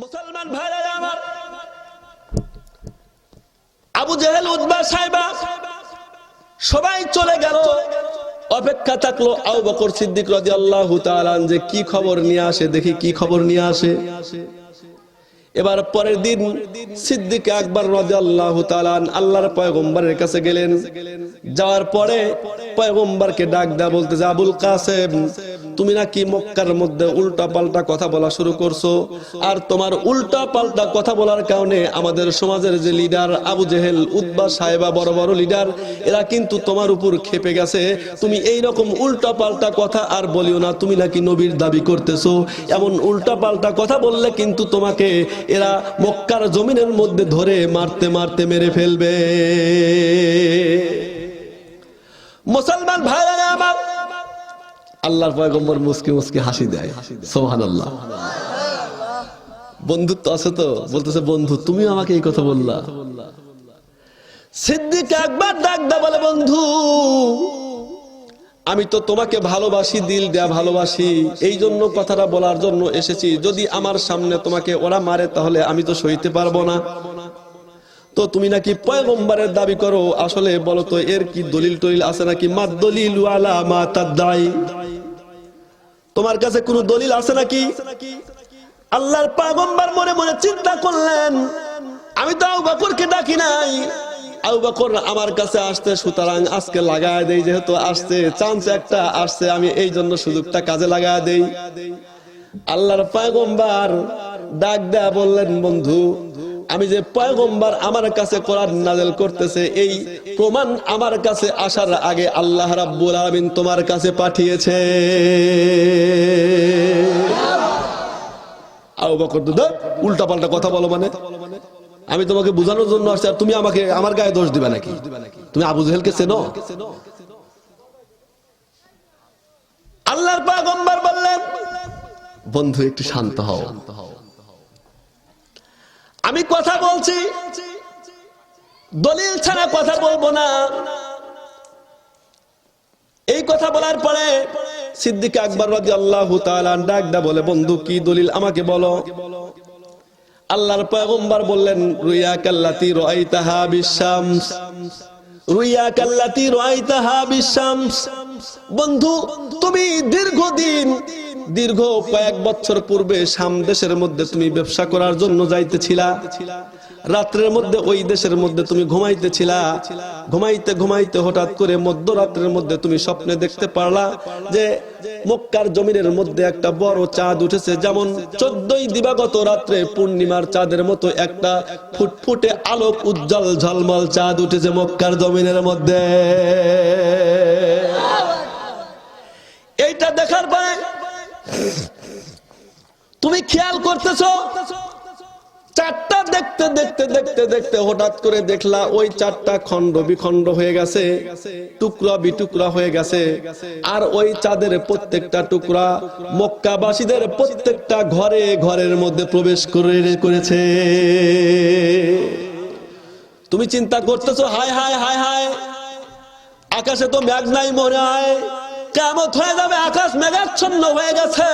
মুসলমান ভাইরা আমার। আবু জেহেল উদ্বা সাহেবা সবাই চলে গেল। অপেক্ষা থাকল আবু বকর সিদ্দিক রাদিয়াল্লাহু তাআলা যে কি খবর নিয়ে আসে, দেখি কি খবর নিয়ে আসে। এবার পরের দিন সিদ্দিক আকবর রাদিয়াল্লাহু তাআলা আল্লাহর পয়গম্বরের কাছে গেলেন। যাওয়ার পরে পয়গম্বরকে ডাক দেয়া বলতেছে, আবুল কাসেম তুমি নাকি মক্কার মধ্যে উল্টা পাল্টা কথা বলা শুরু করছ? আর তোমার উল্টা পাল্টা কথা বলার কারণে আমাদের সমাজের যে লিডার আবু জেহেল উদ্বা সাহেবা, বড় বড় লিডার, এরা কিন্তু তোমার উপর খেপে গেছে। তুমি এই রকম উল্টা পাল্টা কথা আর বলিও না, তুমি নাকি নবীর দাবি করতেছো। এমন উল্টা পাল্টা কথা বললে কিন্তু তোমাকে এরা মক্কার জমিনের মধ্যে ধরে মারতে মারতে মেরে ফেলবে। মুসলমান ভাইরা আমার আল্লাহর পয়গম্বর মুসকি মুসকি হাসি দেয়। সোহানাল্লাহ বন্ধুত্ব আছে তো? বলতেছে, বন্ধু তুমি আমাকে এই কথা বললা। সিদ্দিক একবার ডাক দা বলে, বন্ধু, আমি তো তোমাকে ভালোবাসি, দিল দেয়া ভালোবাসি। এই জন্য কথাটা বলার জন্য এসেছি। যদি আমার সামনে তোমাকে ওরা মারে, তাহলে আমি তো সইতে পারব না। তো তুমি নাকি পয়গম্বরের দাবি করো? আসলে বলো তো, এর কি দলিল টলিল আছে নাকি? মা দলিল আলা মা তাদ্দাই। তোমার কাছে কোনো দলিল আছে নাকি? আল্লাহর পয়গম্বর মনে মনে চিন্তা করলেন, আমি তো আবু বকরকে ডাকি নাই। আমার কাছে আসতে, সুতরাং আজকে লাগায় দেই, যেহেতু আসছে চান্স একটা আসছে, আমি এই জন্য সুযোগটা কাজে লাগায় দেই। আল্লাহর পয়গম্বর ডাক দেয়া বললেন, বন্ধু আমি যে পয়গম্বর আমার কাছে কোরআন নাজেল করতেছে, এই প্রমাণ আমার কাছে আসার আগে আল্লাহ রাব্বুল আলামিন তোমার কাছে পাঠিয়েছে। আবু বকর উল্টা পাল্টা কথা বলো মানে। আমি তোমাকে বোঝানোর জন্য আসছি, আর তুমি আমাকে আমার গায়ে দোষ দিবে নাকি? তুমি আবু জেহেলকে চেনো? আল্লাহর পয়গম্বর বললেন, বন্ধু, একটু শান্ত হও। আমি কথা বলছি। দলিল ছাড়া কথা বলব না। এই কথা বলার পরে সিদ্দিক আকবর আল্লাহ ডাকদা বলে, বন্ধু, কি দলিল আমাকে বলো? আল্লাহর পয়গম্বর বললেন রুইয়া কাল্লাতি রাইতাহা বিশামস রুইয়া কাল্লাতি রাইতাহা বিশামস বন্ধু, তুমি দীর্ঘদিন দীর্ঘ কয়েক বছর পূর্বে শাম দেশের মধ্যে তুমি ব্যবসা করার জন্য যাইতেছিলা। রাত্রের মধ্যে ওই দেশের মধ্যে তুমি ঘুমাইতেছিলা। ঘুমাইতে ঘুমাইতে হঠাৎ করে মধ্যরাত্রের মধ্যে তুমি স্বপ্নে দেখতে পারলা যে মক্কার জমিনের মধ্যে একটা বড় চাঁদ উঠেছে। যেমন চোদ্দই দিবাগত রাত্রে পূর্ণিমার চাঁদের মতো একটা ফুটফুটে আলোক উজ্জ্বল ঝলমল চাঁদ উঠেছে মক্কার জমিনের মধ্যে। এইটা দেখার পরে তুমি খেয়াল করতেছো? চারটা দেখতে দেখতে দেখতে দেখতে হঠাৎ করে দেখলা ওই চারটা খণ্ড বিখণ্ড হয়ে গেছে, টুকরা বিটুকরা হয়ে গেছে। আর ওই চাঁদের প্রত্যেকটা টুকরা মক্কাবাসীদের প্রত্যেকটা ঘরে ঘরের মধ্যে প্রবেশ করে করেছে। তুমি চিন্তা করতেছো, হায় হায় হায় হায়, আকাশে তো মেঘ নাই মনে হয়। কেমন হয়ে যাবে, আকাশ মেঘাচ্ছন্ন হয়ে গেছে।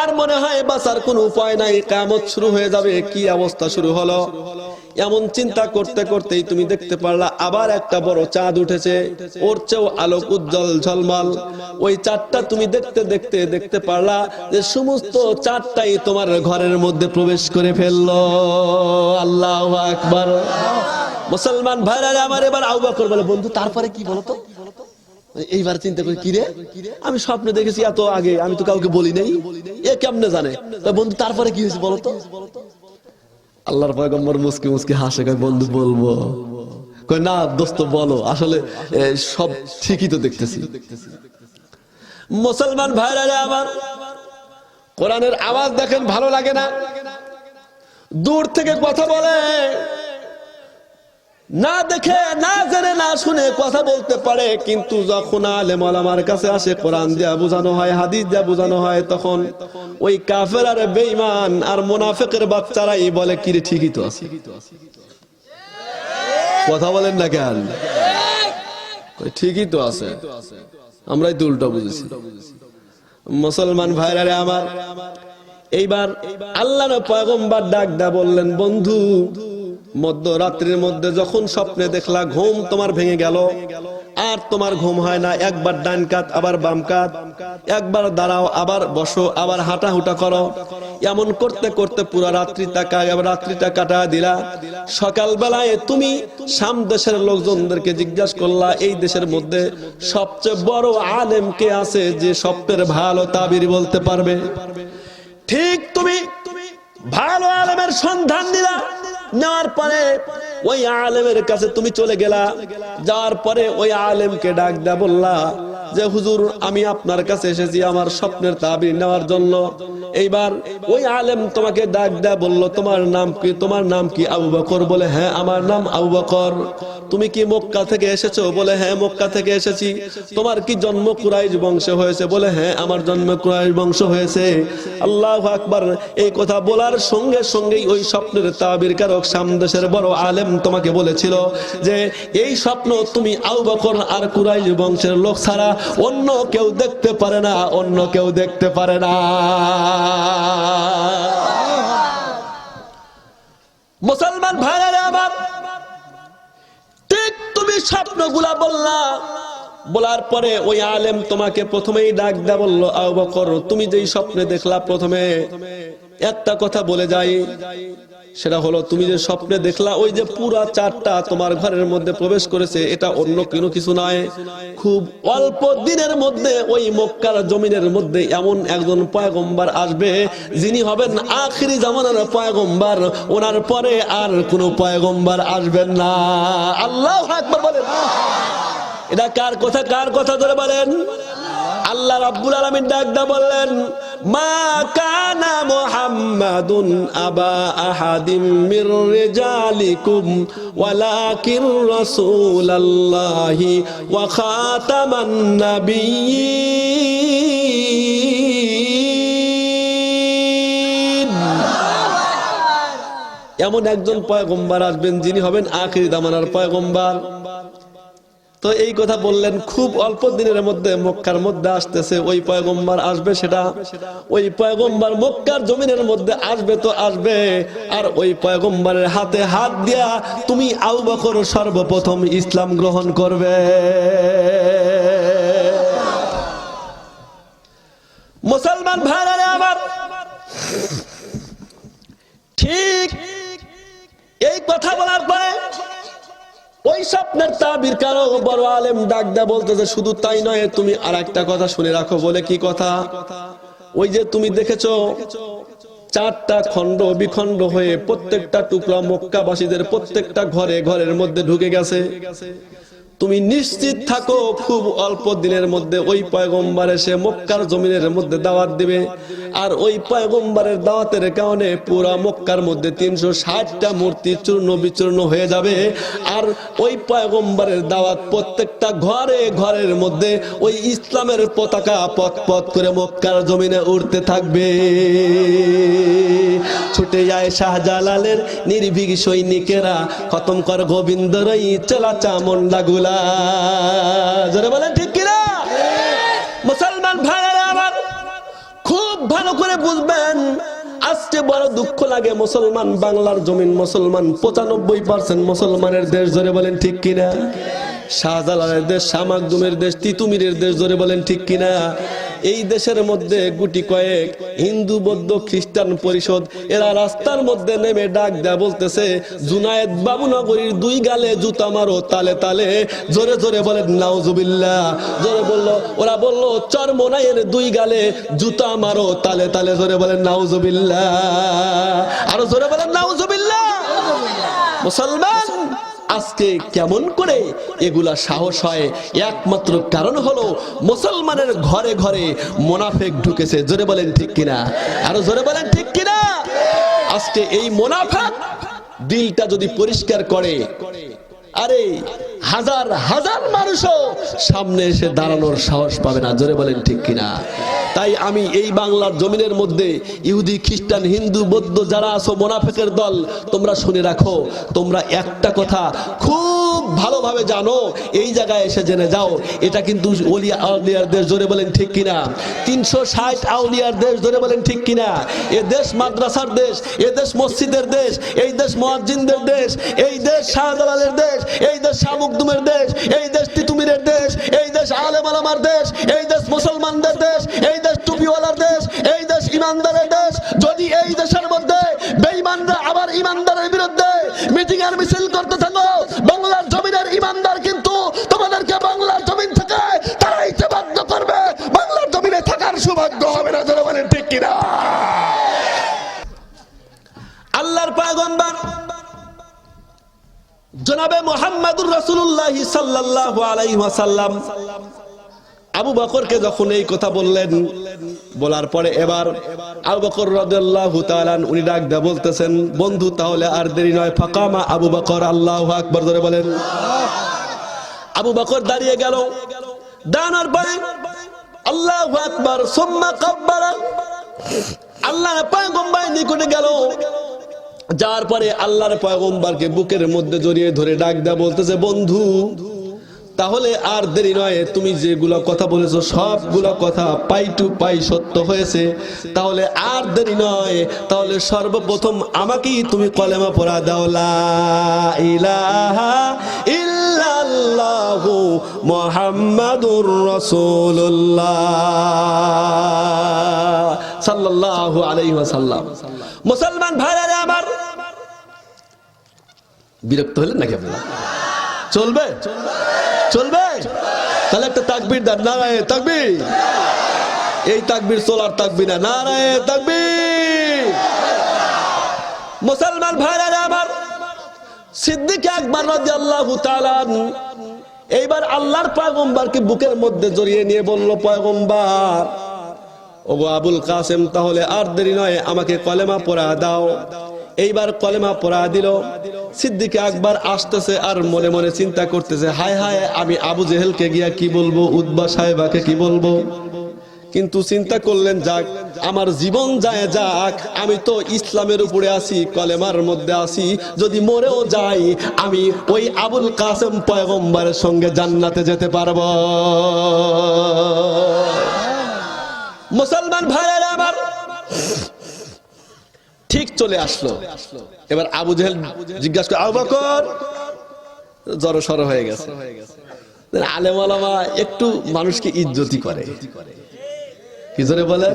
আর মনে হয় বাঁচার কোন উপায় নাই কামত শুরু হয়ে যাবে। কি অবস্থা শুরু হলো? এমন চিন্তা করতে করতেই তুমি দেখতে পারলা, আবার একটা বড় চাঁদ উঠেছে। ওর চেয়েও আলোক উজ্জ্বল ঝলমল। ওই চাঁদটা তুমি দেখতে দেখতে দেখতে পারলা যে সমস্ত চাঁদটাই তোমার ঘরের মধ্যে প্রবেশ করে ফেলল। আল্লাহ আকবার। মুসলমান ভাইরা, আমার এবার আউবা করবে বন্ধু, তারপরে কি বলতো এইবার চিন্তা করি, কিরে? আমি স্বপ্নে দেখেছি, এত আগে আমি তো কাউকে বলি নাই। এ কেমনে জানে? বন্ধু, তারপরে কি হয়েছে বলতো আল্লাহর পয়গম্বর মুসকি মুসকি হাসে, কয়, বন্ধু, বলব। কয়, না, দোস্ত, বলো। আসলে সব ঠিকই তো দেখতেছি। মুসলমান ভাইরা আমার, কোরআনের আওয়াজ দেখেন, ভালো লাগে না? দূর থেকে কথা বলে। না দেখে না জেনে না শুনে কথা বলতে পারে কিন্তু যখন আলেম আমার কাছে আসে কোরআন দিয়া বোঝানো হয় হাদিস দিয়া বোঝানো হয় তখন ওই কাফের আর বেঈমান আর মুনাফিকের বাচ্চারাই বলে কিরে ঠিকই তো আছে। কথা বলেন না কেন? কই, ঠিকই তো আছে। আমরাই তো উল্টা বুঝেছি। মুসলমান ভাইরা রে আমার এইবার আল্লাহ পয়গম্বর ডাক দা বললেন বন্ধু মধ্যরাত্রির মধ্যে যখন স্বপ্নে দেখলা ঘুম তোমার ভেঙে গেল, আর তোমার ঘুম হয় না, একবার ডান কাত, আবার বাম কাত, একবার দাঁড়াও, আবার বসো, আবার হাঁটা হুটা করো। এমন করতে করতে পুরো রাত্রিটা রাত্রিটা কাটা দিলা। সকাল বেলায় তুমি সাম দেশের লোকজনদেরকে জিজ্ঞাসা করলা, এই দেশের মধ্যে সবচেয়ে বড় আলেম কে আছে যে স্বপ্নের ভালো তাবির বলতে পারবে? ঠিক তুমি, ভালো আলেমের সন্ধান দিলা। নেওয়ার পরে ওই আলেমের কাছে তুমি চলে গেলা। যাওয়ার পরে ওই আলেমকে ডাক দেয়া বললা যে, হুজুর, আমি আপনার কাছে এসেছি আমার স্বপ্নের তাবি নেওয়ার জন্য। এইবার ওই আলেম তোমাকে ডাক দেয়া বলল, তোমার নাম কি? তোমার নাম কি? আবু বকর, বলে হ্যাঁ আমার নাম আবু বকর। তুমি কি মক্কা থেকে এসেছ? বলে হ্যাঁ মক্কা থেকে এসেছি। তোমার কি জন্ম কুরাইশ বংশে হয়েছে? বলে হ্যাঁ আমার জন্ম কুরাইশ বংশ হয়েছে। আল্লাহ আকবার। এই কথা বলার সঙ্গে সঙ্গেই ওই স্বপ্নের তাবির কারক সামদেশের বড় আলেম তোমাকে বলেছিল যে, এই স্বপ্ন তুমি আউ বকর আর কুরাইশ বংশের লোক ছাড়া অন্য কেউ দেখতে পারে না, অন্য কেউ দেখতে পারে না। মুসলমান ভাইরা আমার তুমি স্বপ্নগুলা বললা বলার পরে ওই আলেম তোমাকে প্রথমেই ডাক দেয়া বলল আউ বকর, তুমি যেই স্বপ্নে দেখলা প্রথমে, একটা কথা বলে যাই। সেটা হলো, তুমি যে স্বপ্নে দেখলা, ওই যে পুরা চারটা তোমার ঘরের মধ্যে প্রবেশ করেছে, এটা অন্য কোনো কিছু নয়। খুব অল্প দিনের মধ্যে ওই মক্কার জমিনের মধ্যে এমন একজন পয়গম্বার আসবে, যিনি হবেন আখিরি জামানার পয়গম্বার। ওনার পরে আর কোনো পয়গম্বার আসবেন না। আল্লাহ আকবার বলেন। এটা কার কথা? কার কথা ধরে বলেন? আল্লাহ রাব্বুল আলামিন ডাকদা বললেন, মা কানা মুহাম্মাদুন আবা আহাদিম মির রিজালিকুম, ওয়ালাকিন রাসূলুল্লাহি ওয়া খাতামান নাবিয়্যিন। এমন একজন পয়গম্বর আসবেন, যিনি হবেন আখির দামানার পয়গম্বর। তো এই কথা বললেন, খুব অল্প দিনের মধ্যে মক্কার মধ্যে আসতেছে, ওই পয়গম্বর আসবে সেটা? ওই পয়গম্বর মক্কার জমিনের মধ্যে আসবে তো আসবে, আর ওই পয়গম্বরের হাতে হাত দিয়া তুমি আউ বকর সর্বপ্রথম ইসলাম গ্রহণ করবে। মুসলমান ভাইরা আমার ঠিক এই কথা বলার পরে ওই স্বপ্নের তাবির কারও বড় আলেম ডাক দেয়া বলতেছে, শুধু তাই নয়, তুমি আর একটা কথা শুনে রাখো। বলে কি কথা? ওই যে তুমি দেখেছ, চারটা খণ্ড বিখণ্ড হয়ে প্রত্যেকটা টুকরা মক্কাবাসীদের প্রত্যেকটা ঘরে ঘরের মধ্যে ঢুকে গেছে। তুমি নিশ্চিত থাকো, খুব অল্প দিনের মধ্যে ওই পয়গম্বার এসে মক্কার জমিনের মধ্যে দাওয়াত দিবে। আর ওই পয়গম্বারের দাওয়াতের কারণে পুরা মক্কার মধ্যে তিনশো ষাটটা মূর্তি চূর্ণ বিচূর্ণ হয়ে যাবে। আর ওই পয়গম্বারের দাওয়াত প্রত্যেকটা ঘরে ঘরের মধ্যে ওই ইসলামের পতাকা পথ পথ করে মক্কার জমিনে উঠতে থাকবে। ছুটে যায় শাহজালালের নির্ভীক সৈনিকেরা। খতম কর গোবিন্দর চেলা চামন্ডা গুলা। জোরে বলেন, ঠিক কিনা? মুসলমান ভাইরা আমার, খুব ভালো করে বুঝবেন, আজকে বড় দুঃখ লাগে মুসলমান বাংলার জমিন মুসলমান, পঁচানব্বই পার্সেন্ট মুসলমানের দেশ। ধরে বলেন, ঠিক কিনা? শাহজালালের দেশ, শামাকদুমের দেশ, তিতুমিরের দেশ ধরে বলেন ঠিক কিনা? এই দেশের মধ্যে গুটি কয়েক হিন্দু, বৌদ্ধ, খ্রিস্টান পরিষদ, এরা রাস্তার মধ্যে নেমে ডাক দেয়া বলতেছে, জুনায়েদ বাবুনগরীর দুই গালে জুতা মারো তালে তালে। জোরে জোরে বলেন, নাউজুবিল্লাহ। জোরে বলল, ওরা বলল চরমোনাইয়ের দুই গালে জুতা মারো তালে তালে। জোরে বলেন, নাউজুবিল্লাহ। আরও জোরে বলেন, নাউজুবিল্লাহ। মুসলমান আজকে কেমন করে এগুলা সাহস হয়? একমাত্র কারণ হলো মুসলমানের ঘরে ঘরে মোনাফেক ঢুকেছে। জোরে বলেন ঠিক কিনা? আরও জোরে বলেন ঠিক কিনা? আজকে এই মোনাফেক দিলটা যদি পরিষ্কার করে, আরে হাজার হাজার মানুষও সামনে এসে দাঁড়ানোর সাহস পাবে না। জোরে বলেন ঠিক কিনা? তাই আমি এই বাংলার জমিনের মধ্যে ইহুদি, খ্রিস্টান, হিন্দু, বৌদ্ধ যারা আছো, মোনাফেকের দল, তোমরা শুনে রাখো, তোমরা একটা কথা খুব ভালোভাবে জানো, এই জায়গায় এসে জেনে যাও, এটা কিন্তু আউলিয়ার দেশ জোরে বলেন ঠিক কিনা। তিনশো ষাট আউলিয়ার দেশ জোরে বলেন ঠিক কিনা। এ দেশ মাদ্রাসার দেশ, এ দেশ মসজিদের দেশ, এই দেশ মুয়াজ্জিনদের দেশ, এই দেশ শাহজালালের দেশ, এই দেশ শামুকদুমের দেশ, এই দেশ তিতুমিরের দেশ, এই দেশ আলেম আলামার দেশ, এই দেশ মুসলমানদের দেশ, এই দেশ টুপিওয়ালার দেশ, এই দেশ ইমানদারের দেশ। যদি এই দেশের মধ্যে বেঈমানরা আবার ইমানদারের বিরুদ্ধে মিটিং আর মিছিল ইমানদার কিন্তু তোমাদেরকে বাংলার জমিন থেকে তারাই যে বাধ্য করবে, বাংলার জমিনে থাকার সৌভাগ্য হবে না যারা বলেন, ঠিক কিনা? আল্লাহর পাগম্বার জনাবে মোহাম্মদুর রসুল্লাহ সাল্লাহ আলাইহি ওয়াসাল্লাম আবু বকরকে যখন এই কথা বললেন, বলার পরে এবার আবু বকর রাদিয়াল্লাহু তাআলা উনি ডাক দিয়ে বলতেছেন, বন্ধু, তাহলে আর দেরি নয়। ফাকামা আবু বকর, আল্লাহু আকবার। ধরে বলেন। আবু বকর দাঁড়িয়ে গেল। দাঁড়ানোর পরে, আল্লাহু আকবার। সুম্মা কাব্বারা আল্লাহর পয়গম্বর নিকটে গেল। যার পরে আল্লাহর পয়গম্বরকে বুকের মধ্যে জড়িয়ে ধরে ডাক দেয়া বলতেছে, বন্ধু তাহলে আর দেরি নয়, তুমি যেগুলো কথা বলেছ, সবগুলো কথা পাই টু পাই সত্য হয়েছে। তাহলে আর দেরি নয়, তাহলে সর্বপ্রথম আমাকেই তুমি কলেমা পড়া দাও, লা ইলাহা ইল্লাল্লাহু মুহাম্মাদুর রাসূলুল্লাহ সাল্লাল্লাহু আলাইহি ওয়াসাল্লাম। মুসলমান ভাইরা আমার, বিরক্ত হলেন নাকি আপনারা? চলবে চলবে? তাহলে একটা তাকবির দেন, নারায় তাকবির। এই তাকবির সোলার তাকবির না, নারায় তাকবির। মুসলমান ভাইরা আমার, সিদ্দিক তাআলা এইবার আল্লাহর পয়গম্বরকে বুকের মধ্যে জড়িয়ে নিয়ে বলল, পয়গম্বর, ওগো আবুল কাসেম, তাহলে আর দেরি নয়, আমাকে কলেমা পড়া দাও। এইবার কলেমা পড়া দিল। সিদ্দিকে আকবর আসতেছে আর মনে মনে চিন্তা করতেছে, হায় হায়, আমি আবু জেহেলকে গিয়া কি বলব উদ্বা সাহেবাকে কি বলব? কিন্তু চিন্তা করলেন, যাক, আমার জীবন যায় যাক, আমি তো ইসলামের উপরে আছি, কলেমার মধ্যে আছি, যদি মরেও যাই, আমি ওই আবুল কাসেম পয়গম্বরের সঙ্গে জান্নাতে যেতে পারব। মুসলমান ভাইয়েরা আমার ঠিক চলে আসলো। এবার আবু জেহেল জিজ্ঞাসা করে আবু বকর জড়ো সরো হয়ে গেছে। আলেম আলামা একটু মানুষকে ইজ্জতি করে। কি জোরে বলে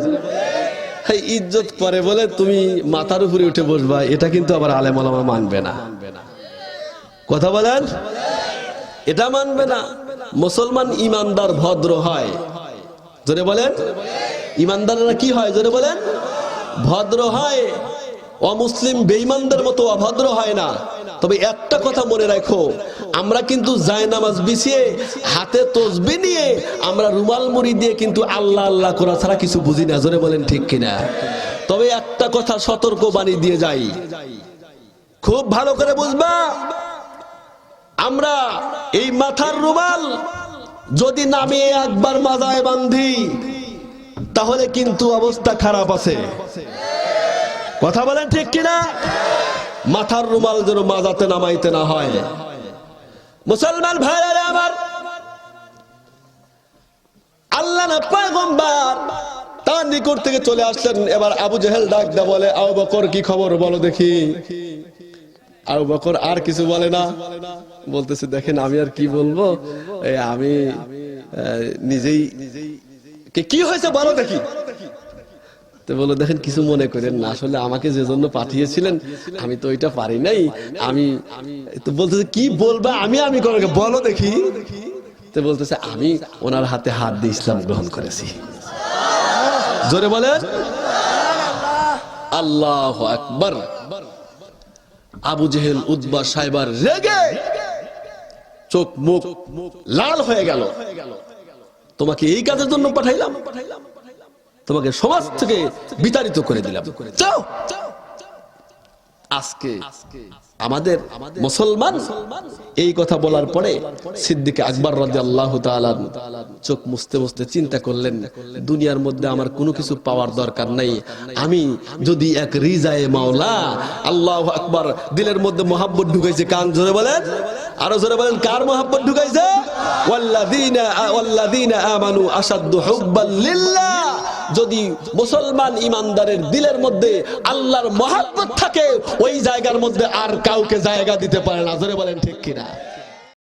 হ্যাঁ, ইজ্জত করে বলে তুমি মাথার উপরে উঠে বসবা এটা কিন্তু আবার আলেম আলামা মানবে না। কথা বলেন? এটা মানবে না। মুসলমান ইমানদার ভদ্র হয়। জোরে বলেন? ইমানদাররা কি হয়? জোরে বলেন? ভদ্র হয়। অমুসলিম বেঈমানদের মতো অভদ্র হয় না। তবে একটা কথা মনে রাখো, আমরা কিন্তু জায়নামাজ বিছিয়ে, হাতে তসবি নিয়ে আমরা রুমাল মুড়ি দিয়ে কিন্তু আল্লাহ আল্লাহ করা ছাড়া কিছু বুঝি না। জোরে বলেন ঠিক কিনা? তবে একটা কথা সতর্ক বাণী দিয়ে যাই। খুব ভালো করে বুঝবা, আমরা এই মাথার রুমাল যদি নামিয়ে একবার মাজায় বান্ধি, তাহলে কিন্তু অবস্থা খারাপ আছে। কথা বলেন ঠিক কিনা? মাথার রুমাল যেন মাজাতে নামাইতে না হয়। মুসলমান ভাইরা আমার, আল্লাহ না পয়গম্বর তার নিকট থেকে চলে আসলেন। এবার আবু জেহেল ডাক দা বলে, আবু বকর, কি খবর বলো দেখি। আবু বকর আর কিছু বলে না। বলতেছে, দেখেন, আমি আর কি বলব? এই আমি নিজেই কি হয়েছে বলো দেখি। তো বলো দেখেন, কিছু মনে করেন না। আসলে আমাকে যে জন্য পাঠিয়েছিলেন, আমি তো ওইটা পারি নাই। আমি তো বলতেছে, কি বলবা? আমি আমি করে বলো দেখি। তো বলতেছে, আমি ওনার হাতে হাত দিয়ে ইসলাম গ্রহণ করেছি। জোরে বলেন। আল্লাহ আকবার। আবু জেহেল উদ্বা সাইবার রেগে চোখ, মুখ লাল হয়ে গেল। তোমাকে এই কাজের জন্য পাঠাইলাম পাঠাইলাম। তোমাকে সমাজ থেকে বিতাড়িত করে দিলাম। আজকে আমাদের মুসলমান এই কথা বলার পরে সিদ্দিক আকবর রাজি আল্লাহ চোখ মুছতে মুছতে চিন্তা করলেন দুনিয়ার মধ্যে আমার কোনো কিছু পাওয়ার দরকার নাই। আমি যদি এক রিজায়ে মাওলা আল্লাহ আকবর দিলের মধ্যে মোহাব্বত ঢুকাইছে কান জোরে বলেন। আরও জোরে বলেন কার মোহাব্বত ঢুকাইছে? ওয়াল্লাযীনা ওয়াল্লাযীনা আমানু আশাদ্দু হুব্বাল লিল্লাহ। যদি মুসলমান ইমানদারের দিলের মধ্যে আল্লাহর মহাব্বত থাকে ওই জায়গার মধ্যে আর কাউকে জায়গা দিতে পারে না। জোরে বলেন ঠিক কিনা?